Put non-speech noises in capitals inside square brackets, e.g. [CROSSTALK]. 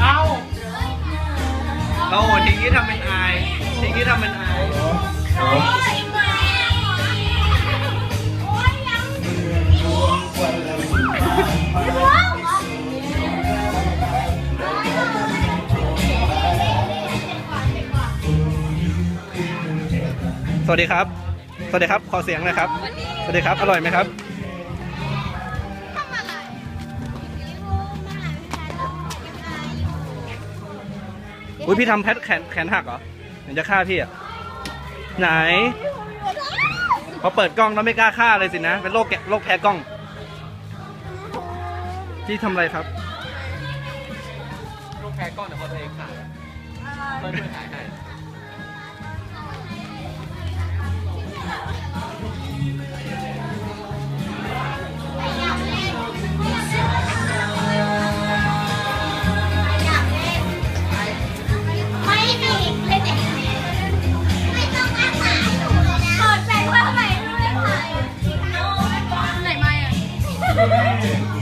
เอาเอาร้อยหน้าทีนี้ทำเป็นอายทีนี้ทำเป็นอายสวัสดีครับ สวัสดีครับขอเสียงหน่อยครับ สวัสดีครับ อร่อยไหมครับ อุ้ยพี่ทำแพทแขนแขนหักเหรอเห็นจะฆ่าพี่อะ ไหน พอเปิดกล้องแล้วไม่กล้าฆ่าเลยสินะ เป็นโรคแกะโรคแพ้กล้อง พี่ทำอะไรครับลูกแพ้ก้อนเดี๋ยวพอตัวเองขายมาช่วยขายให้ Amen. [LAUGHS]